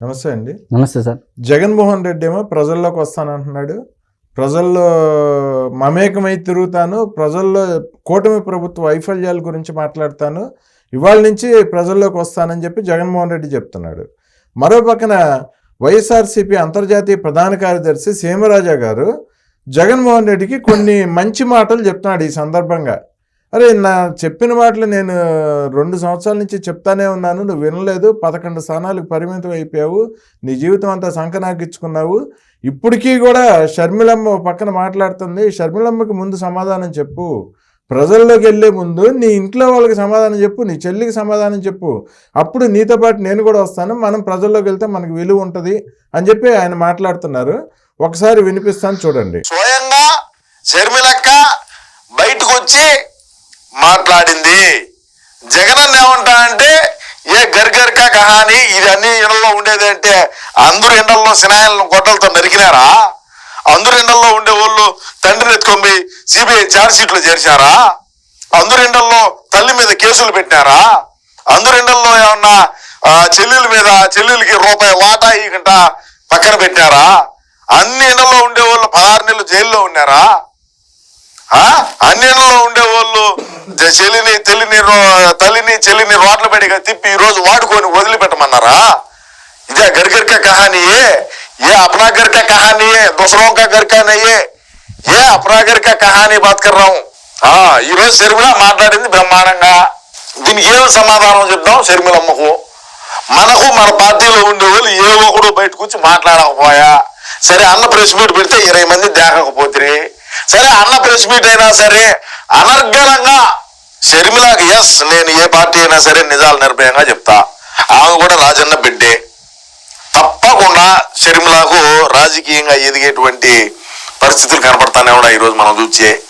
నమస్తే అండి. నమస్తే సార్. జగన్మోహన్ రెడ్డి ఏమో ప్రజల్లోకి వస్తానంటున్నాడు. ప్రజల్లో మమేకమై తిరుగుతాను ప్రజల్లో కూటమి ప్రభుత్వ వైఫల్యాల గురించి మాట్లాడతాను ఇవాళ నుంచి ప్రజల్లోకి వస్తానని చెప్పి జగన్మోహన్ రెడ్డి చెప్తున్నాడు. మరో పక్కన వైఎస్ఆర్సీపీ అంతర్జాతీయ ప్రధాన కార్యదర్శి సీమరాజా గారు జగన్మోహన్ రెడ్డికి కొన్ని మంచి మాటలు చెప్తున్నాడు ఈ సందర్భంగా. అరే నా చెప్పిన మాటలు నేను రెండు సంవత్సరాల నుంచి చెప్తానే ఉన్నాను. నువ్వు వినలేదు. పదకొండు స్థానాలకు పరిమితం అయిపోయావు. నీ జీవితం అంతా సంకనాకిచ్చుకున్నావు. ఇప్పటికీ కూడా షర్మిలమ్మ పక్కన మాట్లాడుతుంది. షర్మిలమ్మకి ముందు సమాధానం చెప్పు. ప్రజల్లోకి వెళ్ళే ముందు నీ ఇంట్లో వాళ్ళకి సమాధానం చెప్పు. నీ చెల్లికి సమాధానం చెప్పు. అప్పుడు నీతో పాటు నేను కూడా వస్తాను. మనం ప్రజల్లోకి వెళ్తే మనకు విలువ ఉంటుంది అని చెప్పి ఆయన మాట్లాడుతున్నారు. ఒకసారి వినిపిస్తాను చూడండి. స్వయంగా షర్మిలక్క బయటకు వచ్చి మాట్లాడింది. జగన్ ఏమంటా అంటే ఏ గర్గర్కా కహాని ఇది అన్ని ఇళ్ళలో ఉండేది అంటే అందరు ఎండల్లో సినాయిలను గొడ్డలతో నరికినారా? అందరు ఎండల్లో ఉండే వాళ్ళు తండ్రిని ఎత్తుకొని సిబిఐ చార్జ్షీట్లు చేర్చారా? అందరు ఎండల్లో తల్లి మీద కేసులు పెట్టారా అందరు ఎండల్లో ఏమన్నా చెల్లెల మీద చెల్లెలకి రూపాయి వాటా ఇకంట పక్కన పెట్టారా అన్ని ఎండల్లో ఉండే వాళ్ళు పదహారు నెలలు జైల్లో ఉన్నారా? అన్యంలో ఉండేవాళ్ళు చెలిని తెలిని తల్లిని చెల్లిని రోడ్ల బయటగా తిప్పి ఈరోజు వాడుకొని వదిలిపెట్టమన్నారా? ఇదే గరిగరిక కహానియే ఏ? అపనాగరిక కహానియే దుసరం కా ఏ? అపనాగరిక కహాని బతకర్రాము ఆ ఈరోజు శర్మిళ మాట్లాడింది బ్రహ్మాండంగా. దీనికి ఏం సమాధానం చెప్దాం శర్మిలమ్మకు? మనకు మన పార్టీలో ఉండే వాళ్ళు ఏ ఒకడు బయటకు వచ్చి మాట్లాడకపోయా? సరే అన్న ప్రెస్ మీట్ పెడితే ఇరవై మంది దేకకపోతే సరే అన్న ప్రెస్ మీట్ అయినా సరే అనర్గళంగా షర్మిలాకి ఎస్ నేను ఏ పార్టీ అయినా సరే నిజాలు నిర్భయంగా చెప్తా. ఆమె కూడా రాజన్న బిడ్డే. తప్పకుండా షర్మిలాకు రాజకీయంగా ఎదిగేటువంటి పరిస్థితులు కనపడతానే కూడా ఈరోజు మనం చూచే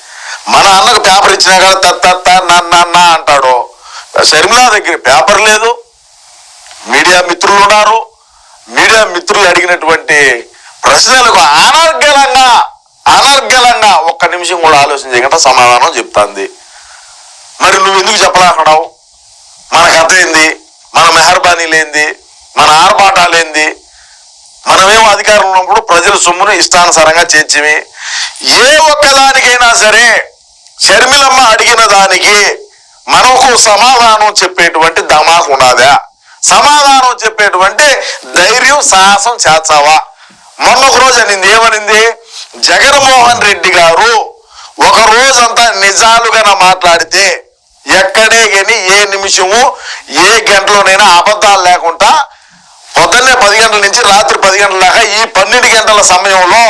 మన అన్నకు పేపర్ ఇచ్చినా కదా తత్త నాన్న నాన్న అంటాడు. షర్మిలా దగ్గర పేపర్ లేదు. మీడియా మిత్రులు ఉన్నారు. మీడియా మిత్రులు అడిగినటువంటి ప్రశ్నలకు అనర్గళంగా అనర్గళంగా ఒక్క నిమిషం కూడా ఆలోచన చేయకుండా సమాధానం చెప్తాంది. మరి నువ్వు ఎందుకు చెప్పలేకడావు మన కథ ఏంది? మన మెహర్బానీ లేంది? మన ఆర్భాటాలేంది మనమేమో అధికారంలో ఉన్నప్పుడు ప్రజల సొమ్మును ఇష్టానుసారంగా చేర్చిమి. ఏ ఒక్కదానికైనా సరే షర్మిలమ్మ అడిగిన దానికి మనకు సమాధానం చెప్పేటువంటి దమాకు ఉన్నదా? సమాధానం చెప్పేటువంటి ధైర్యం సాహసం చేస్తావా? మొన్న ఒక రోజు అనింది ఏమనింది? జగన్మోహన్ రెడ్డి గారు ఒక రోజంతా నిజాలుగా మాట్లాడితే ఎక్కడే కానీ ఏ నిమిషము ఏ గంటలోనైనా అబద్ధాలు లేకుండా పొద్దున్నే పది గంటల నుంచి రాత్రి పది గంటల దాకా ఈ పన్నెండు గంటల సమయంలో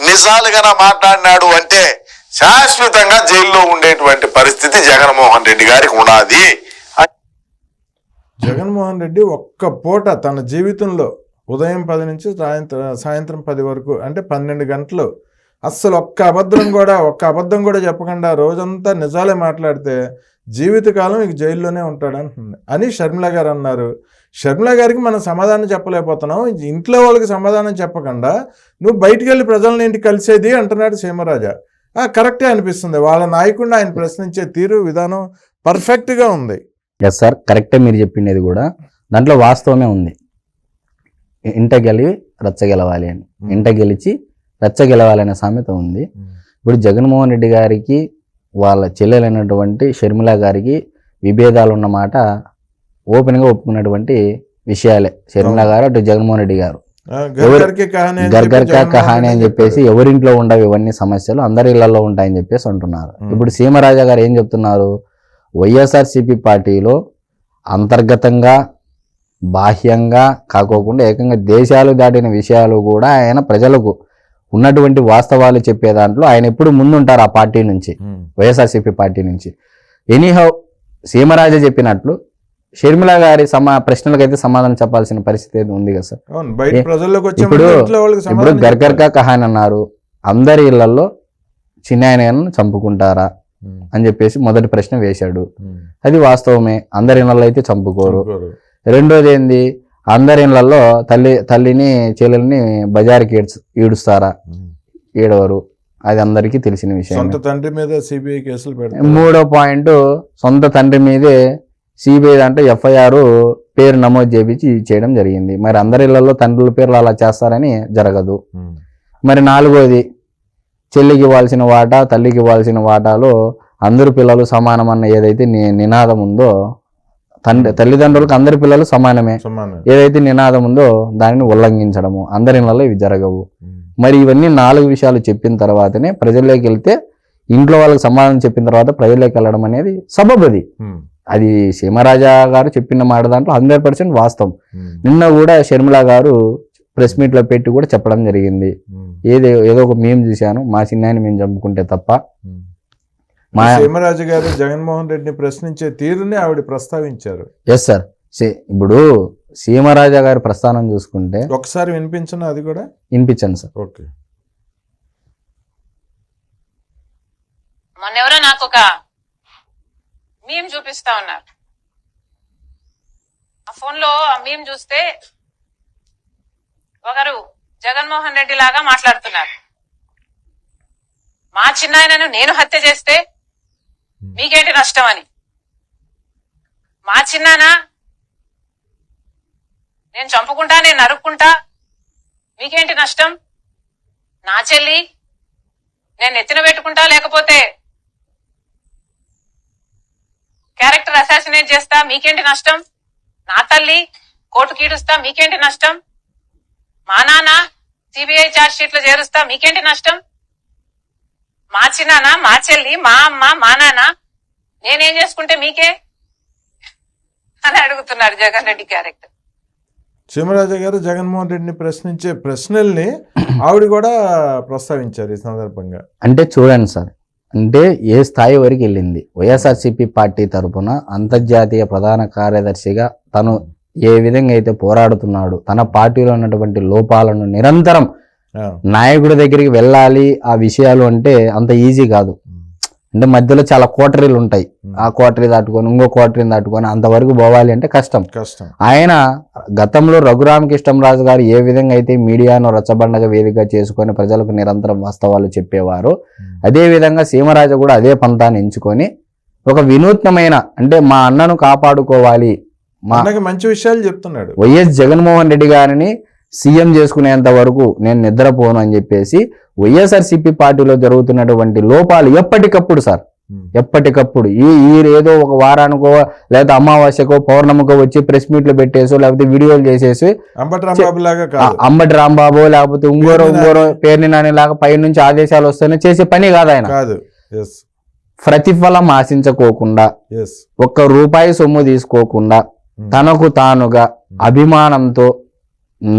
నిజాలుగా మాట్లాడినాడు అంటే శాశ్వతంగా జైల్లో ఉండేటువంటి పరిస్థితి జగన్మోహన్ రెడ్డి గారికి ఉన్నది. జగన్మోహన్ రెడ్డి ఒక్క పూట తన జీవితంలో ఉదయం పది నుంచి సాయంత్రం సాయంత్రం పది వరకు అంటే పన్నెండు గంటలు. అస్సలు ఒక్క అబద్ధం కూడా ఒక్క అబద్ధం కూడా చెప్పకుండా రోజంతా నిజాలే మాట్లాడితే జీవితకాలం ఇక జైల్లోనే ఉంటాడు అంటుంది. అని షర్మిల గారు అన్నారు. షర్మిల గారికి మనం సమాధానం చెప్పలేకపోతున్నాం. ఇంట్లో వాళ్ళకి సమాధానం చెప్పకుండా నువ్వు బయటికి వెళ్ళి ప్రజలను ఇంటికి కలిసేది అంటున్నాడు సీమరాజా. కరెక్టే అనిపిస్తుంది. వాళ్ళ నాయకుడిని ఆయన ప్రశ్నించే తీరు విధానం పర్ఫెక్ట్గా ఉంది. ఎస్ సార్ కరెక్టే మీరు చెప్పిండేది కూడా. దాంట్లో వాస్తవమే ఉంది. ఇంట గెలివి రచ్చ గెలవాలి అని. ఇంట గెలిచి రచ్చ గెలవాలి అనే సామెత ఉంది. ఇప్పుడు జగన్మోహన్ రెడ్డి గారికి వాళ్ళ చెల్లెలైనటువంటి షర్మిల గారికి విభేదాలు ఉన్నమాట ఓపెన్గా ఒప్పుకున్నటువంటి విషయాలే. షర్మిల గారు అటు జగన్మోహన్ రెడ్డి గారు. గర్గర్కి కహాని అని చెప్పేసి. ఎవరింట్లో ఉండవు ఇవన్నీ సమస్యలు అందరి ఇళ్ళలో ఉంటాయని చెప్పేసి అంటున్నారు. ఇప్పుడు సీమరాజా గారు ఏం చెప్తున్నారు? వైఎస్ఆర్సిపి పార్టీలో అంతర్గతంగా బాహ్యంగా కాకోకుండా ఏకంగా దేశాలు దాటిన విషయాలు కూడా ఆయన ప్రజలకు ఉన్నటువంటి వాస్తవాలు చెప్పే దాంట్లో ఆయన ఎప్పుడు ముందుంటారు ఆ పార్టీ నుంచి. వైఎస్ఆర్సీపీ పార్టీ నుంచి ఎనీహౌ సీమరాజా చెప్పినట్లు షర్మిల గారి సమా ప్రశ్నలకైతే సమాధానం చెప్పాల్సిన పరిస్థితి అయితే ఉంది కదా సార్ ఇప్పుడు ఇప్పుడు గర్గర్కా కహాని అన్నారు అందరి ఇళ్ళలో చిన్నాయనను చంపుకుంటారా. అని చెప్పేసి మొదటి ప్రశ్న వేశాడు. అది వాస్తవమే అందరి ఇళ్ళలో అయితే చంపుకోరు. రెండోది ఏంది అందరి ఇళ్ళలో తల్లి తల్లిని చెల్లెల్ని బజార్కి ఈడ్చ ఈడుస్తారా ఉమ్. ఈడవరు అది అందరికీ తెలిసిన విషయం సొంత తండ్రి మీద సిబిఐ కేసులు పెడతారు. మూడో పాయింట్ సొంత తండ్రి మీదే సిబిఐ దాంట్లో ఎఫ్ఐఆర్ పేరు నమోదు చేపించి చేయడం జరిగింది. మరి అందరి ఇళ్ళలో తండ్రుల పేర్లు అలా చేస్తారని జరగదు. మరి నాలుగోది చెల్లికి ఇవ్వాల్సిన వాటా తల్లికి ఇవ్వాల్సిన వాటాలో అందరు పిల్లలు సమానమన్న ఏదైతే నినాదం ఉందో తండ్రి తల్లిదండ్రులకు అందరి పిల్లలు సమానమే సమానం ఏదైతే నినాదం ఉందో దానిని ఉల్లంఘించడము అందరి ఇళ్ళలో ఇవి జరగవు. మరి ఇవన్నీ నాలుగు విషయాలు చెప్పిన తర్వాతనే ప్రజల్లోకి వెళ్తే ఇంట్లో వాళ్ళకి సమాధానం చెప్పిన తర్వాత ప్రజల్లోకి వెళ్ళడం అనేది సబబది. అది సీమరాజా గారు చెప్పిన మాట దాంట్లో హండ్రెడ్ పర్సెంట్ వాస్తవం. నిన్న కూడా షర్మిల గారు ప్రెస్ మీట్లో పెట్టి కూడా చెప్పడం జరిగింది. ఏదో ఏదో ఒక మేము చూశాను మా చిన్నాయని మేము చంపుకుంటే తప్ప. మా సీమరాజు గారు జగన్మోహన్ రెడ్డిని ప్రశ్నించే తీరుని ఆవిడ ప్రస్తావించారు. ఎస్ సార్ ఇప్పుడు సీమరాజా గారి ప్రస్థానం చూసుకుంటే ఒకసారి వినిపించను అది కూడా? వినిపించండి సార్ ఓకే. మొన్నెవరో నాకు ఒక మీమ్ చూపిస్తా ఉన్నారు. ఆ ఫోన్లో ఆ మీమ్ చూస్తే ఒకరు జగన్మోహన్ రెడ్డి లాగా మాట్లాడుతున్నారు. మా చిన్నాయనను నేను హత్య చేస్తే మీకేంటి నష్టం అని మా చిన్నానా? నేను చంపుకుంటా నేను నరుక్కుంటా? మీకేంటి నష్టం? నా చెల్లి? నేను ఎత్తిన పెట్టుకుంటా లేకపోతే? క్యారెక్టర్ అసాసినేట్ చేస్తా మీకేంటి నష్టం? నా తల్లి కోర్టు కీడుస్తా మీకేంటి నష్టం? మా నాన్న సిబిఐ ఛార్జ్ షీట్లో చేరుస్తా మీకేంటి నష్టం? మా చిన్నాన్న మా చెల్లి మా అమ్మ మా నాన్న? నేనేం చేసుకుంటే మీకే? అని అడుగుతున్నాడు జగన్ రెడ్డి క్యారెక్టర్. సీమరాజు గారు జగన్మోహన్ రెడ్డిని ప్రశ్నించే ప్రశ్నల్ని ఆవిడ కూడా ప్రస్తావించారు ఈ సందర్భంగా. అంటే చూడండి సార్ అంటే ఏ స్థాయి వరకు వెళ్ళింది? వైఎస్ఆర్సీపీ పార్టీ తరపున అంతర్జాతీయ ప్రధాన కార్యదర్శిగా తను ఏ విధంగా అయితే పోరాడుతున్నాడు తన పార్టీలో ఉన్నటువంటి లోపాలను నిరంతరం. నాయకుడి దగ్గరికి వెళ్ళాలి ఆ విషయాలు అంటే అంత ఈజీ కాదు. అంటే మధ్యలో చాలా కోటరీలు ఉంటాయి. ఆ కోటరీ దాటుకొని ఇంకో కోటరీని దాటుకొని అంతవరకు పోవాలి అంటే కష్టం. కష్టం. ఆయన గతంలో రఘురామకృష్ణరాజు గారు ఏ విధంగా అయితే మీడియాను రచ్చబండగా వేదిక చేసుకొని ప్రజలకు నిరంతరం వాస్తవాలు చెప్పేవారు అదే విధంగా సీమరాజ కూడా అదే పంతాన్ని ఎంచుకొని ఒక వినూత్నమైన అంటే మా అన్నను కాపాడుకోవాలి. మా అన్నకి మంచి విషయాలు చెప్తున్నాడు. వైఎస్ జగన్మోహన్ రెడ్డి గారిని సీఎం చేసుకునేంత వరకు నేను నిద్రపోను అని చెప్పేసి వైఎస్ఆర్సీపీ పార్టీలో జరుగుతున్నటువంటి లోపాలు ఎప్పటికప్పుడు సార్. ఎప్పటికప్పుడు. ఈ ఈ ఏదో ఒక వారానికో లేదా అమావాస్యకో పౌర్ణమికో వచ్చి ప్రెస్ మీట్లు పెట్టేసో లేకపోతే వీడియోలు చేసేసి అంబటి రాంబాబు లేకపోతే పేర్ని ఇంకోరో పేర్ని నాని లాగా పై నుంచి ఆదేశాలు వస్తేనే చేసే పని కాదు ఆయన. ప్రతిఫలం ఆశించకోకుండా ఒక్క రూపాయి సొమ్ము తీసుకోకుండా తనకు తానుగా అభిమానంతో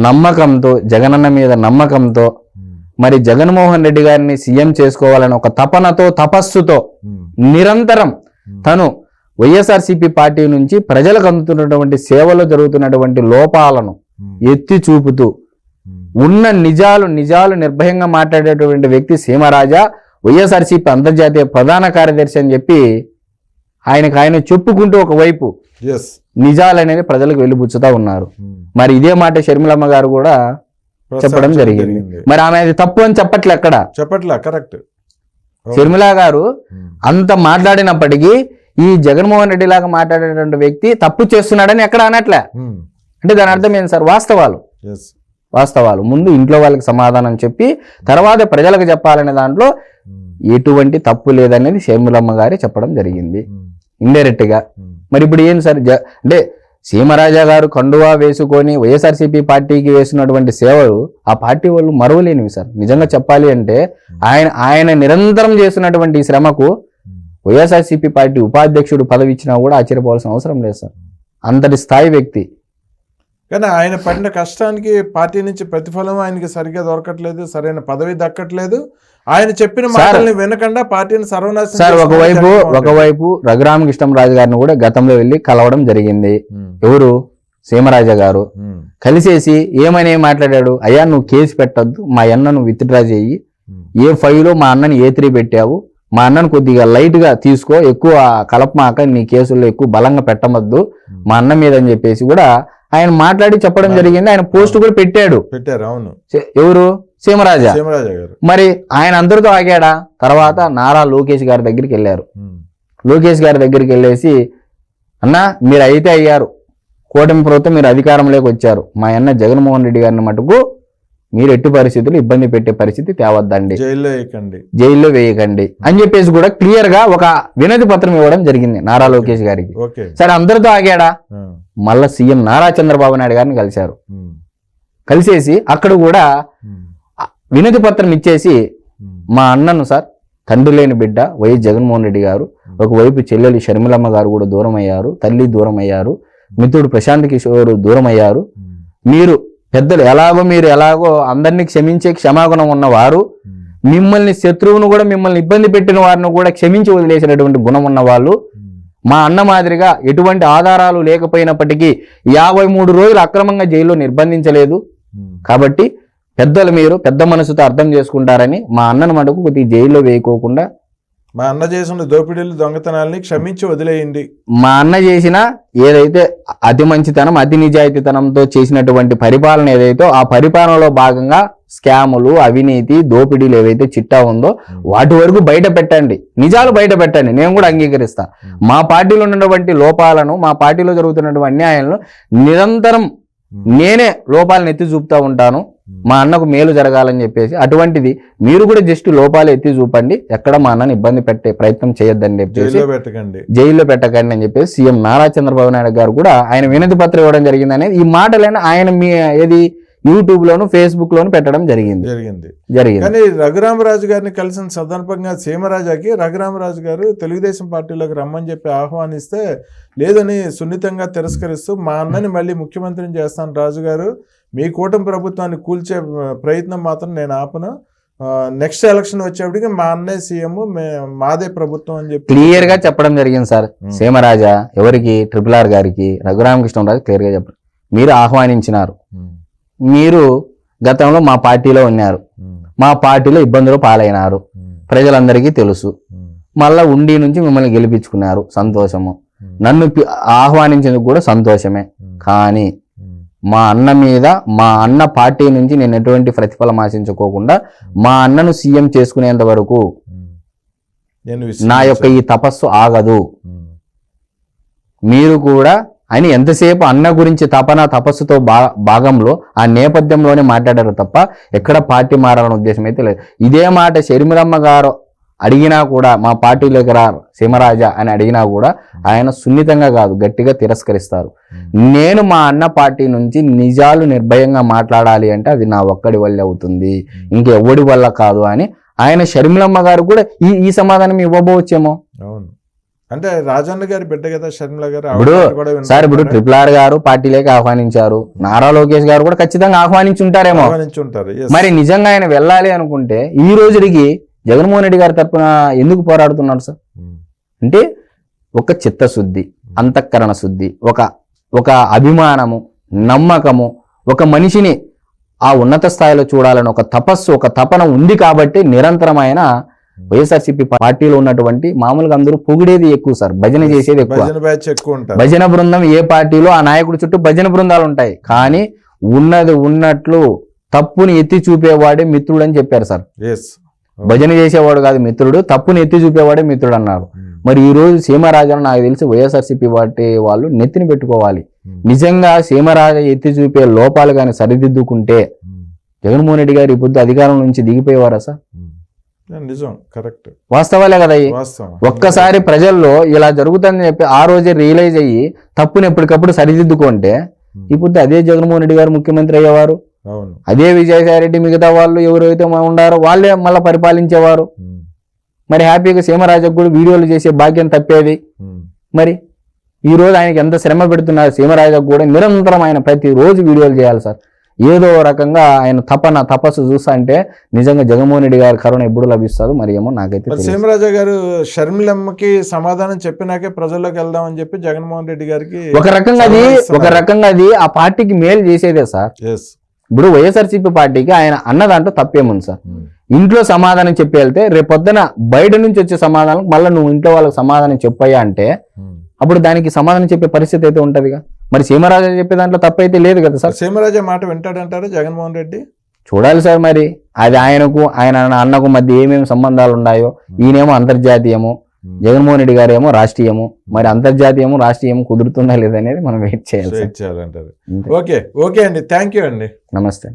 నమ్మకంతో జగనన్న మీద నమ్మకంతో మరి జగన్మోహన్ రెడ్డి గారిని సీఎం చేసుకోవాలని ఒక తపనతో తపస్సుతో నిరంతరం తను వైఎస్ఆర్సీపీ పార్టీ నుంచి ప్రజలకు అందుతున్నటువంటి సేవలో జరుగుతున్నటువంటి లోపాలను ఎత్తి చూపుతూ ఉన్న నిజాలు నిజాలు నిర్భయంగా మాట్లాడేటువంటి వ్యక్తి సీమరాజా వైఎస్ఆర్సీపీ అంతర్జాతీయ ప్రధాన కార్యదర్శి అని చెప్పి ఆయనకు ఆయన చెప్పుకుంటూ ఒకవైపు నిజాలు అనేది ప్రజలకు వెలిబుచ్చుతా ఉన్నారు. మరి ఇదే మాట షర్మిలమ్మ గారు కూడా చెప్పడం జరిగింది. మరి ఆమె అది తప్పు అని చెప్పట్లే ఎక్కడ చెప్పట్లా కరెక్ట్ షర్మిల గారు అంత మాట్లాడినప్పటికీ ఈ జగన్మోహన్ రెడ్డి లాగా మాట్లాడేటువంటి వ్యక్తి తప్పు చేస్తున్నాడని ఎక్కడ అనట్లే. అంటే దాని అర్థం ఏంటి సార్? వాస్తవాలు. వాస్తవాలు. ముందు ఇంట్లో వాళ్ళకి సమాధానం చెప్పి తర్వాత ప్రజలకు చెప్పాలనే దాంట్లో ఎటువంటి తప్పు లేదనేది షర్మిలమ్మ గారి చెప్పడం జరిగింది. ఇండైరెక్ట్గా. మరి ఇప్పుడు ఏం సార్? జ- అంటే సీమరాజా గారు కండువా వేసుకొని వైఎస్ఆర్సీపీ పార్టీకి వేసినటువంటి సేవలు ఆ పార్టీ వాళ్ళు మరవలేనివి సార్. నిజంగా చెప్పాలి అంటే ఆయన ఆయన నిరంతరం చేస్తున్నటువంటి శ్రమకు వైఎస్ఆర్సీపీ పార్టీ ఉపాధ్యక్షుడు పదవి ఇచ్చినా కూడా ఆశ్చర్యపోవాల్సిన అవసరం లేదు సార్. అంతటి స్థాయి వ్యక్తి. కానీ ఆయన పడిన కష్టానికి పార్టీ నుంచి ప్రతిఫలం ఆయనకి సరిగ్గా దొరకట్లేదు సరైన పదవి దక్కట్లేదు. ఆయన చెప్పిన మాటల్ని వినకుండా పార్టీని సర్వనాశనం సార్ ఒకవైపు. ఒకవైపు రఘురామకృష్ణరాజు గారిని కూడా గతంలో వెళ్ళి కలవడం జరిగింది. ఎవరు? సీమరాజా గారు. కలిసేసి ఏమని మాట్లాడాడు? అయ్యా నువ్వు కేసు పెట్టద్దు మా అన్న నువ్వు విత్డ్రా చేయి. ఏ ఫైవ్లో మా అన్నని ఏ త్రీ పెట్టావు? మా అన్నను కొద్దిగా లైట్గా తీసుకో ఎక్కువ కలపమాక నీ కేసుల్లో ఎక్కువ బలంగా పెట్టమద్దు. మా అన్న మీద అని చెప్పేసి కూడా ఆయన మాట్లాడి చెప్పడం జరిగింది. ఆయన పోస్ట్ కూడా పెట్టాడు. పెట్టారు అవును. ఎవరు? సీమరాజా. సీమరాజా గారు. మరి ఆయన అందరితో ఆగాడా? తర్వాత నారా లోకేష్ గారి దగ్గరికి వెళ్ళారు. లోకేష్ గారి దగ్గరికి వెళ్ళేసి అన్నా మీరు అయితే అయ్యారు. కూటమి ప్రభుత్వం మీరు అధికారంలోకి వచ్చారు. మా అన్న జగన్మోహన్ రెడ్డి గారిని మటుకు మీరు ఎట్టి పరిస్థితులు ఇబ్బంది పెట్టే పరిస్థితి తేవద్దండి. జైల్లో వేయకండి. జైల్లో వేయకండి. అని చెప్పేసి కూడా క్లియర్గా ఒక వినతి పత్రం ఇవ్వడం జరిగింది నారా లోకేష్ గారికి. సరే అందరితో ఆగాడా? మళ్ళా సీఎం నారా చంద్రబాబు నాయుడు గారిని కలిశారు. కలిసేసి అక్కడ కూడా వినతి పత్రం ఇచ్చేసి మా అన్నను సార్ తండ్రి లేని బిడ్డ వైఎస్ జగన్మోహన్ రెడ్డి గారు ఒకవైపు చెల్లెలు షర్మిలమ్మ గారు కూడా దూరం అయ్యారు తల్లి దూరం అయ్యారు మిత్రుడు ప్రశాంత్ కిషోర్ దూరం అయ్యారు మీరు పెద్దలు ఎలాగో మీరు ఎలాగో అందరినీ క్షమించే క్షమాగుణం ఉన్నవారు మిమ్మల్ని శత్రువును కూడా మిమ్మల్ని ఇబ్బంది పెట్టిన వారిని కూడా క్షమించి వదిలేసినటువంటి గుణం ఉన్న వాళ్ళు ఉమ్, మా అన్న మాదిరిగా ఎటువంటి ఆధారాలు లేకపోయినప్పటికీ యాభై మూడు రోజులు అక్రమంగా జైల్లో నిర్బంధించలేదు. కాబట్టి పెద్దలు మీరు పెద్ద మనసుతో అర్థం చేసుకుంటారని మా అన్నను మటుకు కొద్దిగా జైల్లో వేయకోకుండా మా అన్న చేసిన దోపిడీలు దొంగతనాల్ని క్షమించి వదిలేయండి. మా అన్న చేసిన ఏదైతే అతి మంచితనం అతి నిజాయితీతనంతో చేసినటువంటి పరిపాలన ఏదైతే ఆ పరిపాలనలో భాగంగా స్కాములు అవినీతి దోపిడీలు ఏవైతే చిట్టా ఉందో వాటి వరకు బయట పెట్టండి. నిజాలు బయట పెట్టండి. నేను కూడా అంగీకరిస్తా మా పార్టీలో ఉన్నటువంటి లోపాలను మా పార్టీలో జరుగుతున్నటువంటి అన్యాయాలను నిరంతరం నేనే లోపాలను ఎత్తి చూపుతా ఉంటాను. మా అన్నకు మేలు జరగాలని చెప్పేసి అటువంటిది మీరు కూడా జస్ట్ లోపాలు ఎత్తి చూపండి. ఎక్కడ మా అన్నని ఇబ్బంది పెట్టే ప్రయత్నం చేయొద్దని చెప్పేసి జైల్లో పెట్టకండి. జైల్లో పెట్టకండి అని చెప్పేసి సీఎం నారా చంద్రబాబు నాయుడు గారు కూడా ఆయన వినతి పత్రం ఇవ్వడం జరిగింది అనేది ఈ మాటలైనా ఆయన మీ ఏది యూట్యూబ్ లోను ఫేస్బుక్ లోను పెట్టడం జరిగింది. జరిగింది. జరిగింది. కానీ రఘురామరాజు గారిని కలిసిన సందర్భంగా సీమరాజాకి రఘురామరాజు గారు తెలుగుదేశం పార్టీలోకి రమ్మని చెప్పి ఆహ్వానిస్తే లేదని సున్నితంగా తిరస్కరిస్తూ మా అన్నని మళ్ళీ ముఖ్యమంత్రిని చేస్తాను రాజు గారు మీ కూటమి ప్రభుత్వాన్ని కూల్చే ప్రయత్నం మాత్రం నేను ఆపను. నెక్స్ట్ ఎలక్షన్ వచ్చేప్పటికి మా అన్నయ్య సీఎం మాదే ప్రభుత్వం అని చెప్పి క్లియర్గా చెప్పడం జరిగింది సార్. సీమరాజా ఎవరికి? ట్రిపుల్ ఆర్ గారికి రఘురామకృష్ణరాజు క్లియర్గా చెప్పడం మీరు ఆహ్వానించినారు. మీరు గతంలో మా పార్టీలో ఉన్నారు. మా పార్టీలో ఇబ్బందులు పాలైనారు. ప్రజలందరికీ తెలుసు. మళ్ళా ఉండి నుంచి మిమ్మల్ని గెలిపించుకున్నారు. సంతోషము. నన్ను ఆహ్వానించేందుకు కూడా సంతోషమే. కానీ మా అన్న మీద మా అన్న పార్టీ నుంచి నేను ఎటువంటి ప్రతిఫలం ఆశించుకోకుండా మా అన్నను సీఎం చేసుకునేంత వరకు నా యొక్క ఈ తపస్సు ఆగదు. మీరు కూడా అని ఎంతసేపు అన్న గురించి తపన తపస్సుతో భాగంలో ఆ నేపథ్యంలోనే మాట్లాడారు తప్ప ఎక్కడ పార్టీ మారాలనే ఉద్దేశం అయితే లేదు. ఇదే మాట షర్మిలమ్మ గారు అడిగినా కూడా మా పార్టీలోకి రా సీమరాజా అని అడిగినా కూడా ఆయన సున్నితంగా కాదు గట్టిగా తిరస్కరిస్తారు. నేను మా అన్న పార్టీ నుంచి నిజాలు నిర్భయంగా మాట్లాడాలి అంటే అది నా ఒక్కడి వల్ల అవుతుంది. ఇంకెవ్వడి వల్ల కాదు అని ఆయన షర్మిలమ్మ గారు కూడా ఈ ఈ సమాధానం ఇవ్వబోవచ్చేమో? అవును. అంటే రాజన్న గారి బిడ్డ కదా షర్మిల గారు ఇప్పుడు? సార్ ఇప్పుడు ట్రిపుల్ ఆర్ గారు పార్టీలోకి ఆహ్వానించారు నారా లోకేష్ గారు కూడా ఖచ్చితంగా ఆహ్వానించి ఉంటారేమో. మరి నిజంగా ఆయన వెళ్ళాలి అనుకుంటే ఈ రోజుడికి జగన్మోహన్ రెడ్డి గారి తరపున ఎందుకు పోరాడుతున్నారు సార్ ఉమ్, అంటే ఒక చిత్తశుద్ధి అంతఃకరణ శుద్ధి ఒక ఒక అభిమానము నమ్మకము ఒక మనిషిని ఆ ఉన్నత స్థాయిలో చూడాలని ఒక తపస్సు ఒక తపన ఉంది కాబట్టి నిరంతరం ఆయన వైఎస్ఆర్సీపీ పార్టీలో ఉన్నటువంటి మామూలుగా అందరూ పొగిడేది ఎక్కువ సార్ భజన చేసేది ఎక్కువ. భజన బృందం ఏ పార్టీలో ఆ నాయకుడి చుట్టూ భజన బృందాలు ఉంటాయి. కానీ ఉన్నది ఉన్నట్లు తప్పుని ఎత్తి చూపేవాడే మిత్రుడు అని చెప్పారు సార్. భజన చేసేవాడు కాదు మిత్రుడు తప్పుని ఎత్తి చూపేవాడే మిత్రుడు అన్నారు. మరి ఈ రోజు సీమరాజాను నాకు తెలిసి వైఎస్ఆర్సీపీ పార్టీ వాళ్ళు నెత్తిని పెట్టుకోవాలి. నిజంగా సీమరాజా ఎత్తి చూపే లోపాలు కానీ సరిదిద్దుకుంటే జగన్మోహన్ రెడ్డి గారు ఈ పొద్దు అధికారం నుంచి దిగిపోయేవారా సార్? నిజం కరెక్ట్. వాస్తవాలే కదా ఒక్కసారి ప్రజల్లో ఇలా జరుగుతుందని చెప్పి ఆ రోజే రియలైజ్ అయ్యి తప్పుని ఎప్పటికప్పుడు సరిదిద్దుకుంటే ఉమ్, ఇప్పుడు అదే జగన్మోహన్ రెడ్డి గారు ముఖ్యమంత్రి అయ్యేవారు. అదే విజయసాయి రెడ్డి మిగతా వాళ్ళు ఎవరైతే ఉండారో వాళ్ళే మళ్ళీ పరిపాలించేవారు. ఉమ్, మరి హ్యాపీగా సీమరాజుకు కూడా వీడియోలు చేసే భాగ్యం తప్పేది? ఉమ్, మరి ఈ రోజు ఆయనకి ఎంత శ్రమ పెడుతున్నారు సీమరాజుకు కూడా నిరంతరం ఆయన ప్రతి రోజు వీడియోలు చేయాలి సార్. ఏదో రకంగా ఆయన తపన తపస్సు చూస్తా అంటే నిజంగా జగన్మోహన్ రెడ్డి గారి కరుణ ఎప్పుడు లభిస్తుందో మరి ఏమో నాకైతే. సీమరాజా గారు షర్మిలమ్మకి సమాధానం చెప్పినాకే ప్రజల్లోకి వెళ్దామని చెప్పి జగన్మోహన్ రెడ్డి గారికి ఒక రకంగా అది ఒక రకంగా అది ఆ పార్టీకి మేలు చేసేదే సార్. ఇప్పుడు వైఎస్ఆర్సీపీ పార్టీకి ఆయన అన్న దాంట్లో తప్పేముంది సార్. ఇంట్లో సమాధానం చెప్పి వెళ్తే రేపొద్దున బయట నుంచి వచ్చే సమాధానం మళ్ళీ నువ్వు ఇంట్లో వాళ్ళకి సమాధానం చెప్పయ్యా అంటే అప్పుడు దానికి సమాధానం చెప్పే పరిస్థితి అయితే ఉంటదిగా. మరి సీమరాజా చెప్పే దాంట్లో తప్పైతే లేదు కదా సార్? సీమరాజా మాట వింటాడంటారా జగన్మోహన్ రెడ్డి? చూడాలి సార్ మరి. అది ఆయనకు ఆయన అన్నకు మధ్య ఏమేమి సంబంధాలు ఉన్నాయో ఈయనేమో అంతర్జాతీయము జగన్మోహన్ రెడ్డి గారు ఏమో రాష్ట్రీయము మరి అంతర్జాతీయము రాష్ట్రీయము కుదురుతుందా లేదా అనేది మనం వెయిట్ చేయాలి. ఓకే ఓకే అండి. థ్యాంక్ యూ అండి. నమస్తే.